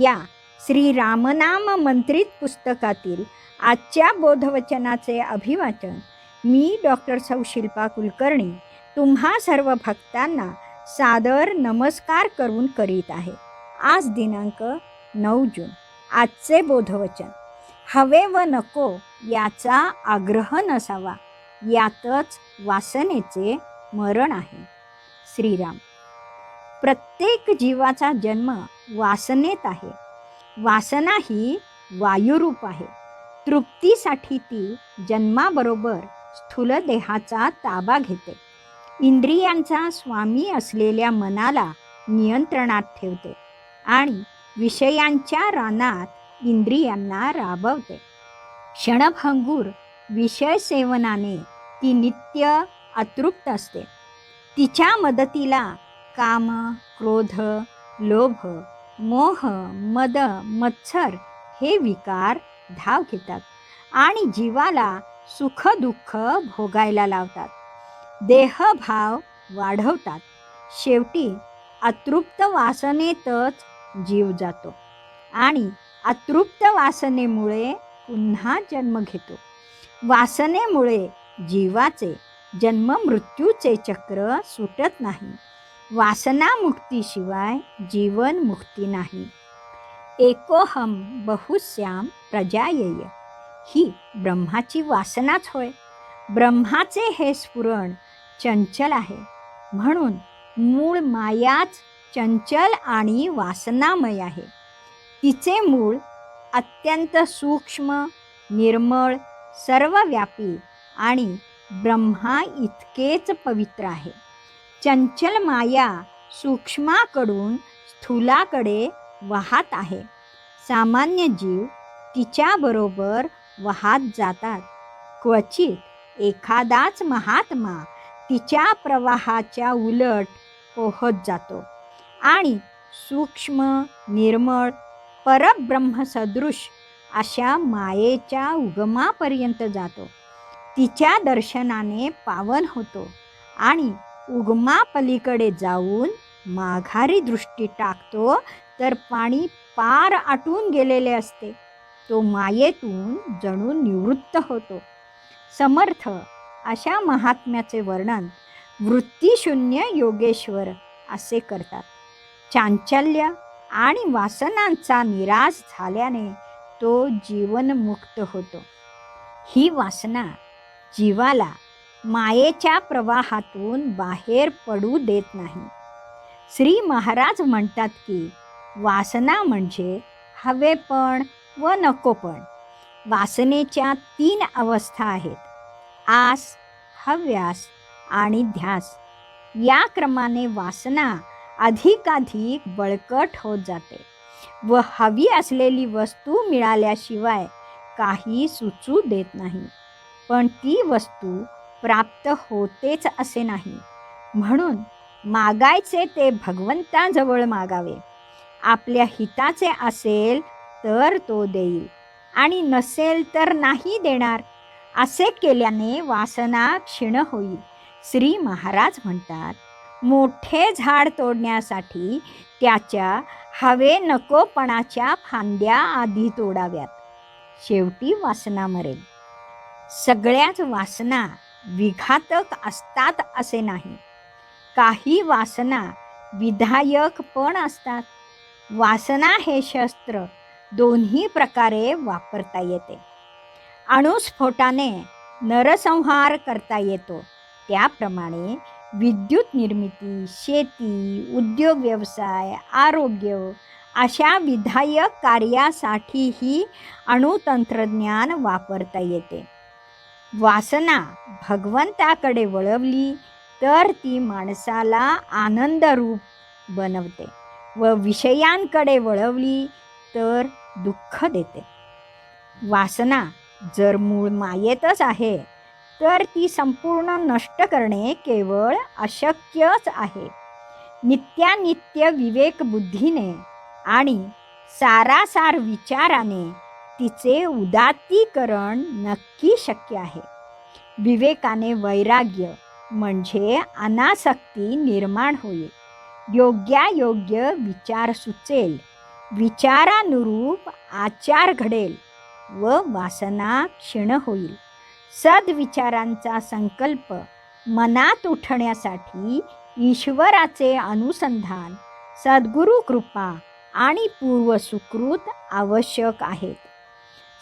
या श्री रामनाम मंत्रित पुस्तकातील आजच्या बोधवचनाचे अभिवाचन मी डॉक्टर सौ शिल्पा कुलकर्णी तुम्हा सर्व भक्तांना सादर नमस्कार करून करीत आहे. आज दिनांक नऊ जून आजचे बोधवचन. हवे व नको याचा आग्रह नसावा यातच वासनेचे मरण आहे. श्रीराम प्रत्येक जीवाचा जन्म वासनेत आहे. वासना ही वायुरूप आहे. तृप्तीसाठी ती जन्माबरोबर स्थूल देहाचा ताबा घेते. इंद्रियांचा स्वामी असलेल्या मनाला नियंत्रणात ठेवते आणि विषयांच्या रानात इंद्रियांना राबवते. क्षणभंगूर विषय सेवनाने ती नित्य अतृप्त असते. तिच्या मदतीला काम क्रोध लोभ मोह मद मत्सर हे विकार धाव घेतात आणि जीवाला सुख दुःख भोगायला लावतात. देहभाव वाढवतात. शेवटी अतृप्त वासनेतच जीव जातो आणि अतृप्त वासनेमुळे पुन्हा जन्म घेतो. वासनेमुळे जीवाचे जन्म मृत्यूचे चक्र सुटत नाही. वासनामुक्तीशिवाय जीवन मुक्ती नाही. एकोहम बहुश्याम प्रजायेय. ही ब्रह्माची वासनाच होय. ब्रह्माचे हे स्फुरण चंचल आहे. म्हणून मूळ मायाच चंचल आणि वासनामय आहे. तिचे मूळ अत्यंत सूक्ष्म निर्मळ सर्वव्यापी आणि ब्रह्मा इतकेच पवित्र आहे. चंचल माया सूक्ष्माकडून स्थूलाकडे वाहत आहे. सामान्य जीव तिच्याबरोबर वाहत जातात. क्वचित एखादाच महात्मा तिच्या प्रवाहाच्या उलट पोहत जातो आणि सूक्ष्म निर्मळ परब्रह्मसदृश अशा मायेच्या उगमापर्यंत जातो. तिच्या दर्शनाने पावन होतो आणि उगमापलीकडे जाऊन माघारी दृष्टी टाकतो तर पाणी पार आटून गेलेले असते. तो मायेतून जणू निवृत्त होतो. समर्थ अशा महात्म्याचे वर्णन वृत्तीशून्य योगेश्वर असे करतात. चांचल्य आणि वासनांचा निराश झाल्याने तो जीवनमुक्त होतो. ही वासना जीवाला मायेच्या प्रवाहातून बाहेर पडू देत नाही. श्री महाराज म्हणतात की वासना म्हणजे हवेपण व नकोपण वासनेच्या तीन अवस्था आहेत. आस हव्यास आणि ध्यास. या क्रमाने वासना अधिकाधिक बळकट होत जाते व हवी असलेली वस्तू मिळाल्याशिवाय काही सुचू देत नाही. पण ती वस्तू प्राप्त होतेच असे नाही. म्हणून मागायचे ते भगवंताजवळ मागावे. आपल्या हिताचे असेल तर तो देईल आणि नसेल तर नाही देणार. असे केल्याने वासना क्षीण होईल. श्री महाराज म्हणतात मोठे झाड तोडण्यासाठी त्याच्या हवे नकोपणाच्या फांद्या आधी तोडाव्यात. शेवटी वासना मरेल. सगळ्याच वासना विघातक असतात असे नाही. काही वासना विधायक पण असतात. वासना हे शस्त्र दोन्ही प्रकारे वापरता येते. अणुस्फोटाने नरसंहार करता येतो. त्याप्रमाणे विद्युत निर्मिती शेती उद्योग व्यवसाय आरोग्य अशा विधायक कार्यासाठीही अणुतंत्रज्ञान वापरता येते. वासना भगवंताकडे वळवली तर ती माणसाला आनंदरूप बनवते व विषयांकडे वळवली तर दुःख देते. वासना जर मूळ मायेतच आहे तर ती संपूर्ण नष्ट करणे केवळ अशक्यच आहे. नित्यानित्य विवेक बुद्धीने आणि सारासार विचाराने तिचे उदात्तीकरण नक्की शक्य आहे. विवेकाने वैराग्य म्हणजे अनासक्ती निर्माण होईल. योग्यायोग्य विचार सुचेल. विचारानुरूप आचार घडेल व वासना क्षीण होईल. सद्विचारांचा संकल्प मनात उठण्यासाठी ईश्वराचे अनुसंधान सद्गुरू कृपा आणि पूर्वसुकृत आवश्यक आहेत.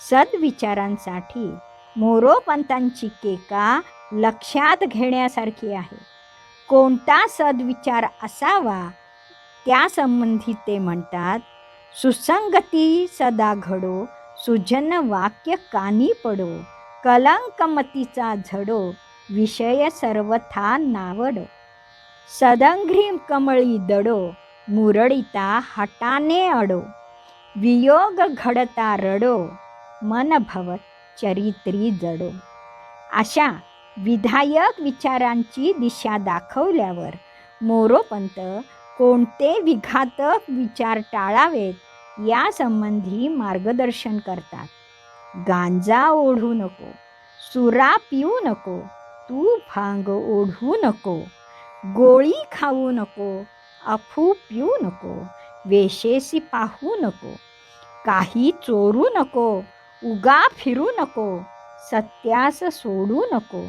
सद्विचारांसाठी मोरोपंतांची केका लक्षात घेण्यासारखी आहे. कोणता सद्विचार असावा त्यासंबंधी ते म्हणतात सुसंगती सदा घडो सुजन वाक्य कानी पडो कलंकमतीचा झडो विषय सर्वथा नावडो. सदंघ्री कमळी दडो मुरडिता हटाने अडो. वियोग घडता रडो मन भवत चरित्री जडो. अशा विधायक विचारांची दिशा दाखवल्यावर मोरोपंत कोणते विघातक विचार टाळावेत यासंबंधी मार्गदर्शन करतात. गांजा ओढू नको सुरा पिऊ नको तू भांग ओढू नको गोळी खाऊ नको अफू पिऊ नको वेशेसी पाहू नको काही चोरू नको उगा फिरू नको सत्यास सोडू नको.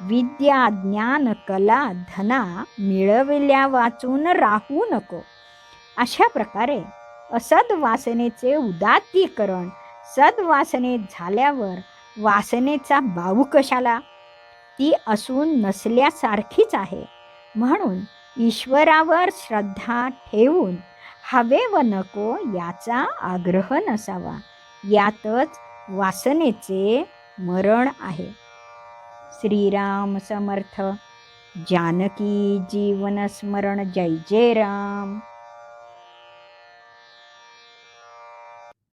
विद्या ज्ञान कला धना मिळविल्या वाचून राहू नको. अशा प्रकारे असद वासनेचे उदात्तीकरण सद्वासने झाल्यावर वासनेचा बाऊ कशाला? ती असून नसल्यासारखीच आहे. म्हणून ईश्वरावर श्रद्धा ठेवून हवे व नको याचा आग्रह नसावा. यातच वासनेचे मरण आहे. श्रीराम समर्थ जानकी जीवन स्मरण जय जय राम.